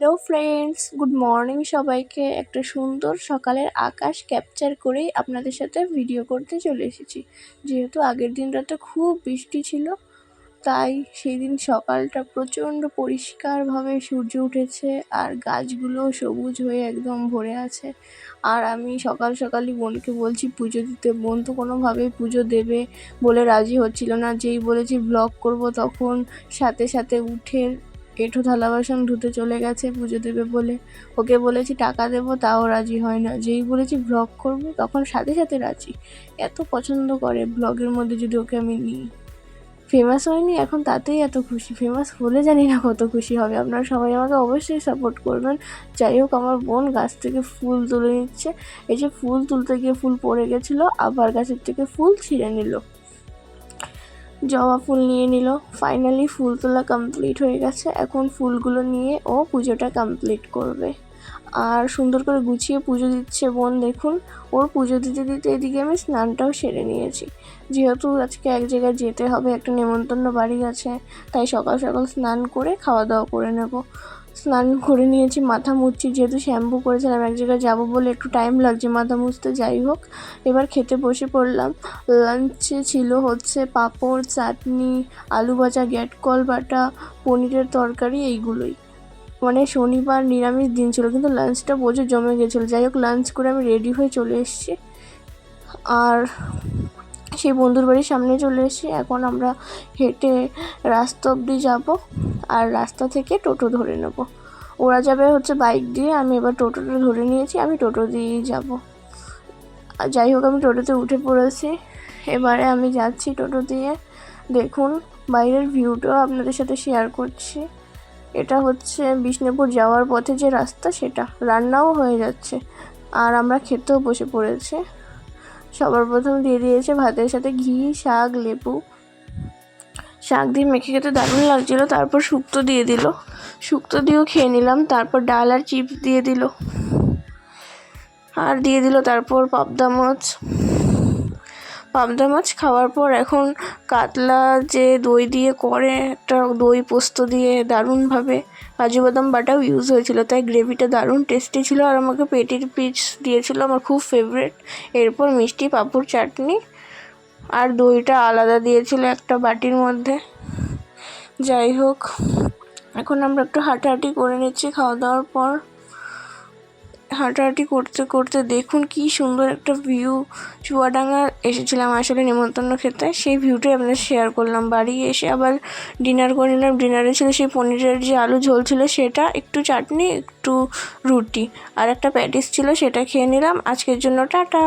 Hello friends good morning সবাইকে। একটা সুন্দর সকালের আকাশ ক্যাপচার করেই আপনাদের সাথে ভিডিও করতে চলে এসেছি। যেহেতু আগের দিন রাতে খুব বৃষ্টি ছিল, তাই সেই দিন সকালটা প্রচণ্ড পরিষ্কারভাবে সূর্য উঠেছে আর গাছগুলো সবুজ হয়ে একদম ভরে আছে। আর আমি সকাল সকালই বোনকে বলছি, পুজো দিতে। বোন তো কোনোভাবেই পুজো দেবে বলে রাজি হচ্ছিল না। যেই বলেছি ব্লগ করব, তখন সাথে সাথে উঠে এঁঠো থালা বাসন ধুতে চলে গেছে, পুজো দেবে বলে। ওকে বলেছি, টাকা দেবো, তাও রাজি হয় না। যেই বলেছি, ব্লগ করব? তখন সাথে সাথে রাজি। এত পছন্দ করে ব্লগের মধ্যে যদি ওকে আমি নিই। ফেমাস হয়নি, এখন তাতেই এত খুশি। ফেমাস হলে জানি না কত খুশি হবে। আপনারা সবাই আমাকে অবশ্যই সাপোর্ট করবেন। যাই হোক, আমার বোন গাছ থেকে ফুল তুলে নিচ্ছে। এই যে ফুল তুলতে গিয়ে ফুল পড়ে গেছিল, আবার গাছের থেকে ফুল ছিঁড়ে নিল। জবা ফুল নিয়ে নিল। ফাইনালি ফুল তোলা কমপ্লিট হয়ে গেছে। এখন ফুলগুলো নিয়ে ও পুজোটা কমপ্লিট করবে। আর সুন্দর করে গুছিয়ে পুজো দিচ্ছে বোন, দেখুন। ওর পুজো দিতে দিতে এদিকে আমি স্নানটাও সেরে নিয়েছি। যেহেতু আজকে এক জায়গায় যেতে হবে, একটা নেমন্তন্ন বাড়ি আছে, তাই সকাল সকাল স্নান করে খাওয়া দাওয়া করে নেব। স্নান করে নিয়েছি, মাথা মুছছি, যেহেতু শ্যাম্পু করেছিলাম, এক জায়গায় যাব বলে একটু টাইম লাগছে, মাথা মুছতে যাই হোক। এবার খেতে বসে পড়লাম। লাঞ্চে ছিল হচ্ছে পাঁপড়, চাটনি, আলু ভাজা গ্যাটকল বাটা, পনিরের তরকারি, এইগুলোই। মানে শনিবার নিরামিষ দিন ছিল, কিন্তু লাঞ্চটা প্রচুর জমে গেছিল। যাই হোক লাঞ্চ করে আমি রেডি হয়ে চলে এসেছি। আর সেই বন্ধুর বাড়ির সামনে চলে এসেছি এখন আমরা হেঁটে রাস্তা অবধি যাব আর রাস্তা থেকে টোটো ধরে নেব। ওরা যাবে হচ্ছে বাইক দিয়ে, আমি এবার টোটোটা ধরে নিয়েছি, আমি টোটো দিয়েই যাব। যাই হোক, আমি টোটোতে উঠে পড়েছি। এবারে আমি যাচ্ছি টোটো দিয়ে। দেখুন, বাইরের ভিউটাও আপনাদের সাথে শেয়ার করছি। এটা হচ্ছে বিষ্ণুপুর যাওয়ার পথে যে রাস্তা, সেটা রান্নাও হয়ে যাচ্ছে। আর আমরা খেতেও বসে পড়েছে। সবার প্রথম দিয়ে দিয়েছে ভাতের সাথে ঘি, শাক, লেবু। শাক দিয়ে মেখে খেতে দারুণ লাগছিল, তারপর শুক্তো দিয়ে দিল। শুক্তো দিয়েও খেয়ে নিলাম, তারপর ডাল আর চিপস দিয়ে দিল। আর দিয়ে দিল তারপর পাবদা মাছ। পাবদা মাছ খাওয়ার পর এখন কাতলা যে দই দিয়ে করে, একটা দই পোস্ত দিয়ে দারুণভাবে কাজু বাদাম বাটাও ইউজ হয়েছিল। তাই গ্রেভিটা দারুণ টেস্টি ছিল আর আমাকে পেটির পিস দিয়েছিল আমার খুব ফেভারেট এরপর মিষ্টি পাঁপড় চাটনি আর দইটা আলাদা দিয়েছিল একটা বাটির মধ্যে। যাই হোক, এখন আমরা একটু হাঁটাহাঁটি করে নিচ্ছি। খাওয়া দাওয়ার পর হাঁটাহাঁটি করতে করতে দেখুন কি সুন্দর একটা ভিউ চুয়াডাঙ্গা এসেছিলাম আসলে নেমন্তন্ন খেতে সেই ভিউটাই আপনাদের শেয়ার করলাম। বাড়ি এসে আবার ডিনার করে নিলাম। ডিনারে ছিল সেই পনিরের যে আলু ঝোল ছিল সেটা, একটু চাটনি, একটু রুটি, আর একটা প্যাটিস ছিল সেটা খেয়ে নিলাম। আজকের জন্য টাটা।